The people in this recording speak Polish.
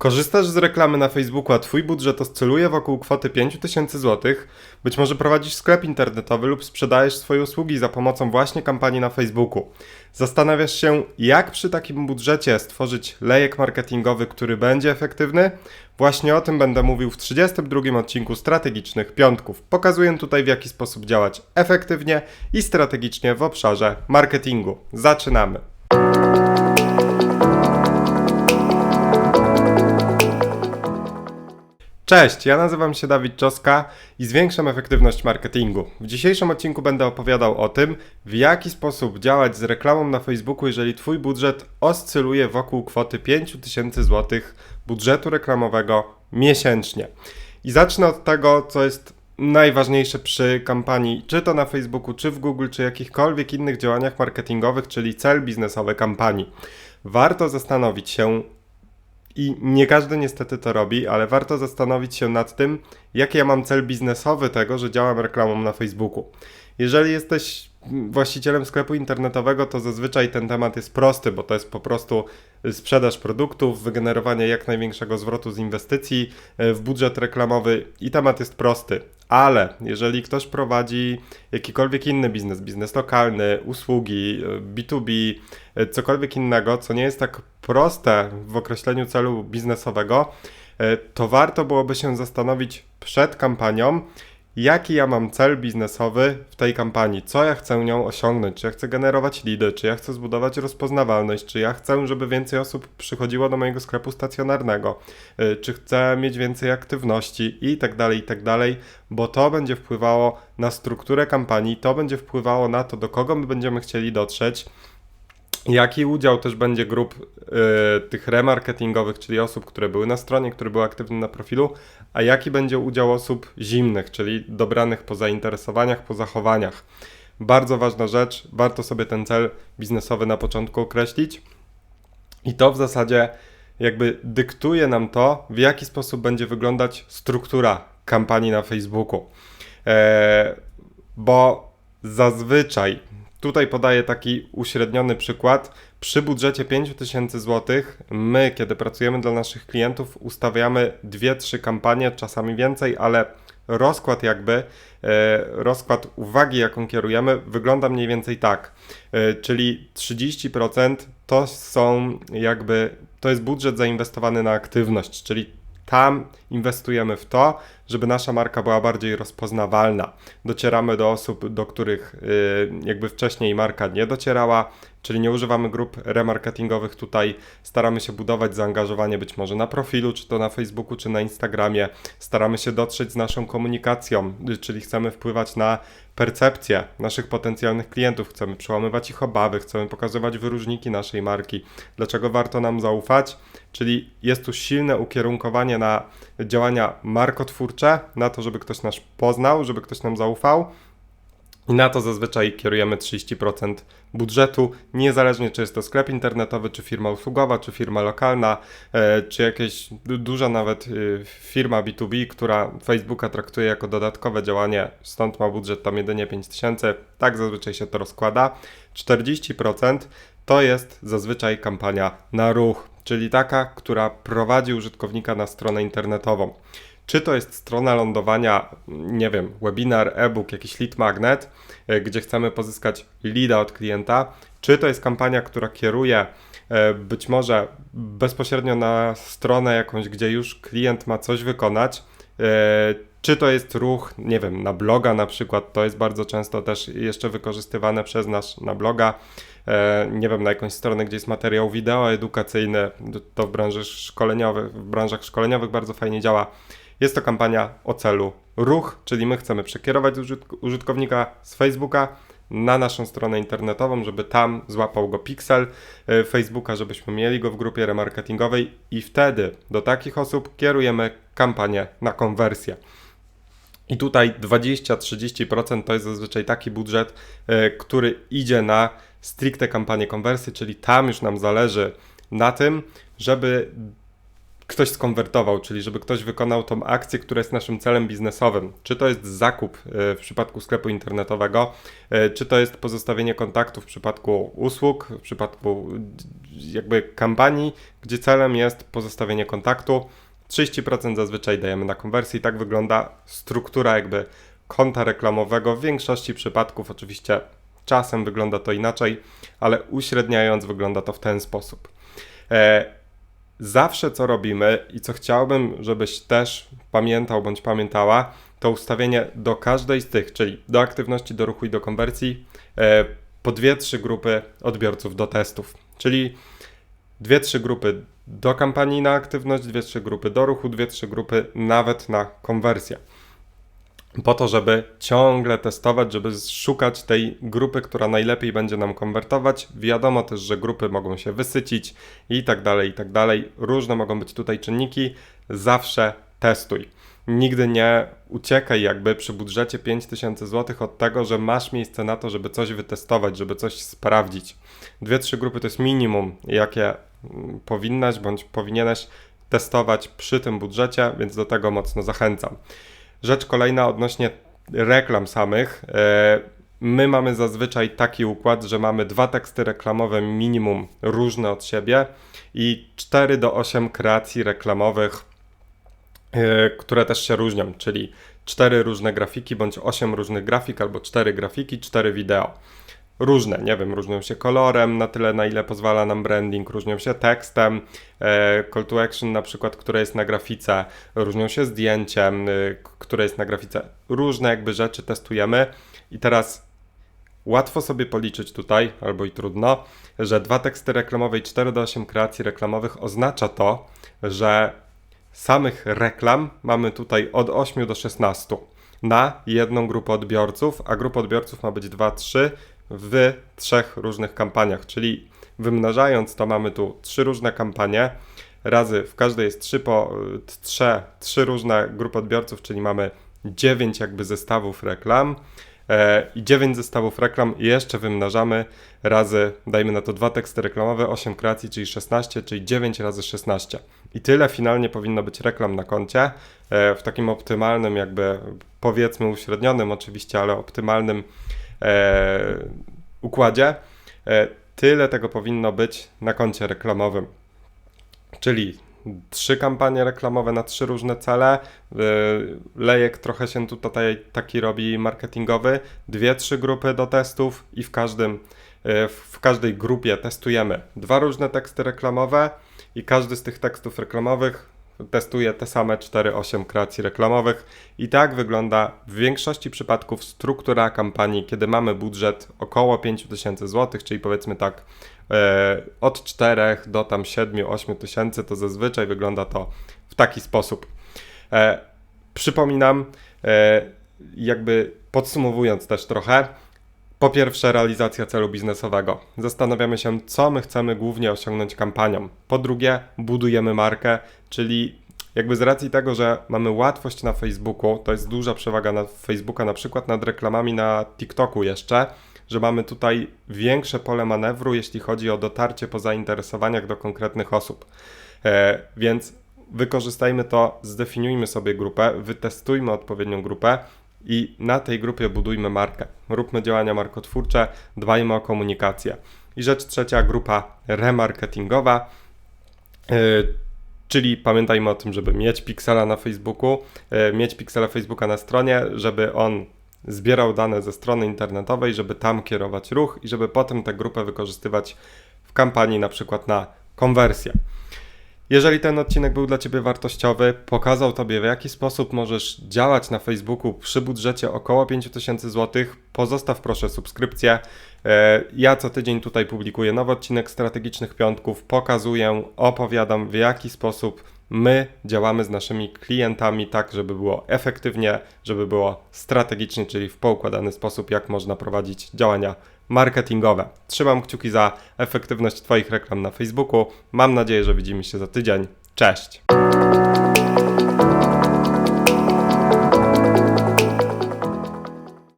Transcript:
Korzystasz z reklamy na Facebooku, a Twój budżet oscyluje wokół kwoty 5000 zł? Być może prowadzisz sklep internetowy lub sprzedajesz swoje usługi za pomocą właśnie kampanii na Facebooku. Zastanawiasz się, jak przy takim budżecie stworzyć lejek marketingowy, który będzie efektywny? Właśnie o tym będę mówił w 32 odcinku Strategicznych Piątków. Pokazuję tutaj, w jaki sposób działać efektywnie i strategicznie w obszarze marketingu. Zaczynamy! Cześć, ja nazywam się Dawid Czoska i zwiększam efektywność marketingu. W dzisiejszym odcinku będę opowiadał o tym, w jaki sposób działać z reklamą na Facebooku, jeżeli Twój budżet oscyluje wokół kwoty 5000 zł budżetu reklamowego miesięcznie. I zacznę od tego, co jest najważniejsze przy kampanii, czy to na Facebooku, czy w Google, czy jakichkolwiek innych działaniach marketingowych, czyli cel biznesowy kampanii. Warto zastanowić się, i nie każdy niestety to robi, ale warto zastanowić się nad tym, jaki ja mam cel biznesowy tego, że działam reklamą na Facebooku. Jeżeli jesteś właścicielem sklepu internetowego, to zazwyczaj ten temat jest prosty, bo to jest po prostu sprzedaż produktów, wygenerowanie jak największego zwrotu z inwestycji e, w budżet reklamowy i temat jest prosty. Ale jeżeli ktoś prowadzi jakikolwiek inny biznes, biznes lokalny, usługi, B2B, e, e, cokolwiek innego, co nie jest tak proste w określeniu celu biznesowego, to warto byłoby się zastanowić przed kampanią, jaki ja mam cel biznesowy w tej kampanii, co ja chcę nią osiągnąć, czy ja chcę generować lidy, czy ja chcę zbudować rozpoznawalność, czy ja chcę, żeby więcej osób przychodziło do mojego sklepu stacjonarnego, y, czy chcę mieć więcej aktywności? I tak dalej, i tak dalej, bo to będzie wpływało na strukturę kampanii, to będzie wpływało na to, do kogo my będziemy chcieli dotrzeć, Jaki udział też będzie grup y, tych remarketingowych, czyli osób, które były na stronie, które były aktywne na profilu, a jaki będzie udział osób zimnych, czyli dobranych po zainteresowaniach, po zachowaniach. Bardzo ważna rzecz, warto sobie ten cel biznesowy na początku określić i to w zasadzie jakby dyktuje nam to, w jaki sposób będzie wyglądać struktura kampanii na Facebooku. E, bo zazwyczaj Tutaj podaję taki uśredniony przykład. Przy budżecie 5000 zł, my, kiedy pracujemy dla naszych klientów, ustawiamy 2-3 kampanie, czasami więcej, ale rozkład jakby, e, rozkład uwagi, jaką kierujemy, wygląda mniej więcej tak. E, czyli 30% to są jakby, to jest budżet zainwestowany na aktywność, czyli tam inwestujemy w to, żeby nasza marka była bardziej rozpoznawalna. Docieramy do osób, do których y, jakby wcześniej marka nie docierała, czyli nie używamy grup remarketingowych tutaj. Staramy się budować zaangażowanie być może na profilu, czy to na Facebooku, czy na Instagramie. Staramy się dotrzeć z naszą komunikacją, y, czyli chcemy wpływać na percepcję naszych potencjalnych klientów, chcemy przełamywać ich obawy, chcemy pokazywać wyróżniki naszej marki. Dlaczego warto nam zaufać? Czyli jest tu silne ukierunkowanie na działania markotwórcze, na to, żeby ktoś nas poznał, żeby ktoś nam zaufał. I na to zazwyczaj kierujemy 30% budżetu, niezależnie czy jest to sklep internetowy, czy firma usługowa, czy firma lokalna, e, czy jakaś duża nawet e, firma B2B, która Facebooka traktuje jako dodatkowe działanie, stąd ma budżet tam jedynie 5000, tak zazwyczaj się to rozkłada. 40% to jest zazwyczaj kampania na ruch, czyli taka, która prowadzi użytkownika na stronę internetową. Czy to jest strona lądowania, nie wiem, webinar, e-book, jakiś lead magnet, e, gdzie chcemy pozyskać leada od klienta, czy to jest kampania, która kieruje e, być może bezpośrednio na stronę jakąś, gdzie już klient ma coś wykonać, e, czy to jest ruch, nie wiem, na bloga na przykład, to jest bardzo często też jeszcze wykorzystywane przez nas na bloga, nie wiem, na jakąś stronę, gdzie jest materiał wideo edukacyjny, to w branży szkoleniowej, w branżach szkoleniowych bardzo fajnie działa. Jest to kampania o celu ruch, czyli my chcemy przekierować użytkownika z Facebooka na naszą stronę internetową, żeby tam złapał go pixel e, Facebooka, żebyśmy mieli go w grupie remarketingowej i wtedy do takich osób kierujemy kampanię na konwersję. I tutaj 20-30% to jest zazwyczaj taki budżet, e, który idzie na stricte kampanię konwersji, czyli tam już nam zależy na tym, żeby ktoś skonwertował, czyli żeby ktoś wykonał tą akcję, która jest naszym celem biznesowym. Czy to jest zakup e, w przypadku sklepu internetowego, e, czy to jest pozostawienie kontaktu w przypadku usług, w przypadku jakby kampanii, gdzie celem jest pozostawienie kontaktu. 30% zazwyczaj dajemy na konwersję i tak wygląda struktura jakby konta reklamowego. W większości przypadków oczywiście czasem wygląda to inaczej, ale uśredniając wygląda to w ten sposób. Zawsze co robimy i co chciałbym, żebyś też pamiętał bądź pamiętała, to ustawienie do każdej z tych, czyli do aktywności, do ruchu i do konwersji, e, po dwie, trzy grupy odbiorców do testów. Czyli dwie, trzy grupy do kampanii na aktywność, dwie, trzy grupy do ruchu, dwie, trzy grupy nawet na konwersję po to, żeby ciągle testować, żeby szukać tej grupy, która najlepiej będzie nam konwertować. Wiadomo też, że grupy mogą się wysycić i tak dalej, i tak dalej. Różne mogą być tutaj czynniki. Zawsze testuj. Nigdy nie uciekaj jakby przy budżecie 5000 zł od tego, że masz miejsce na to, żeby coś wytestować, żeby coś sprawdzić. Dwie, trzy grupy to jest minimum, jakie mm, powinnaś bądź powinieneś testować przy tym budżecie, więc do tego mocno zachęcam. Rzecz kolejna odnośnie reklam samych. E, my mamy zazwyczaj taki układ, że mamy dwa teksty reklamowe minimum różne od siebie i 4 do 8 kreacji reklamowych, e, które też się różnią, czyli 4 różne grafiki bądź 8 różnych grafik albo 4 grafiki, 4 wideo różne, nie wiem, różnią się kolorem na tyle, na ile pozwala nam branding, różnią się tekstem, e, call to action na przykład, które jest na grafice, różnią się zdjęciem, e, które jest na grafice. Różne jakby rzeczy testujemy i teraz łatwo sobie policzyć tutaj, albo i trudno, że dwa teksty reklamowe i 4 do 8 kreacji reklamowych oznacza to, że samych reklam mamy tutaj od 8 do 16 na jedną grupę odbiorców, a grupa odbiorców ma być 2-3, w trzech różnych kampaniach, czyli wymnażając to mamy tu trzy różne kampanie, razy w każdej jest trzy, po, trzy, trzy różne grupy odbiorców, czyli mamy dziewięć jakby zestawów reklam e, i dziewięć zestawów reklam jeszcze wymnażamy razy, dajmy na to dwa teksty reklamowe, 8 kreacji, czyli 16, czyli 9 razy 16. I tyle finalnie powinno być reklam na koncie e, w takim optymalnym jakby powiedzmy uśrednionym oczywiście, ale optymalnym układzie, e, tyle tego powinno być na koncie reklamowym. Czyli trzy kampanie reklamowe na trzy różne cele. E, lejek trochę się tutaj taki robi marketingowy. Dwie, trzy grupy do testów i w każdym e, w każdej grupie testujemy dwa różne teksty reklamowe i każdy z tych tekstów reklamowych testuje te same 4-8 kreacji reklamowych i tak wygląda w większości przypadków struktura kampanii, kiedy mamy budżet około 5000 zł, czyli powiedzmy tak e, od 4 do tam 7-8 tysięcy, to zazwyczaj wygląda to w taki sposób. E, przypominam, e, jakby podsumowując też trochę, po pierwsze, realizacja celu biznesowego. Zastanawiamy się, co my chcemy głównie osiągnąć kampanią. Po drugie, budujemy markę, czyli jakby z racji tego, że mamy łatwość na Facebooku, to jest duża przewaga na Facebooka, na przykład nad reklamami na TikToku jeszcze, że mamy tutaj większe pole manewru, jeśli chodzi o dotarcie po zainteresowaniach do konkretnych osób. E, więc wykorzystajmy to, zdefiniujmy sobie grupę, wytestujmy odpowiednią grupę i na tej grupie budujmy markę. Róbmy działania markotwórcze, dbajmy o komunikację. I rzecz trzecia, grupa remarketingowa. Yy, czyli pamiętajmy o tym, żeby mieć piksela na Facebooku, yy, mieć piksela Facebooka na stronie, żeby on zbierał dane ze strony internetowej, żeby tam kierować ruch i żeby potem tę grupę wykorzystywać w kampanii na przykład na konwersję. Jeżeli ten odcinek był dla Ciebie wartościowy, pokazał Tobie w jaki sposób możesz działać na Facebooku przy budżecie około 5000 zł, pozostaw proszę subskrypcję. E, ja co tydzień tutaj publikuję nowy odcinek Strategicznych Piątków, pokazuję, opowiadam w jaki sposób my działamy z naszymi klientami tak, żeby było efektywnie, żeby było strategicznie, czyli w poukładany sposób, jak można prowadzić działania marketingowe. Trzymam kciuki za efektywność Twoich reklam na Facebooku. Mam nadzieję, że widzimy się za tydzień. Cześć!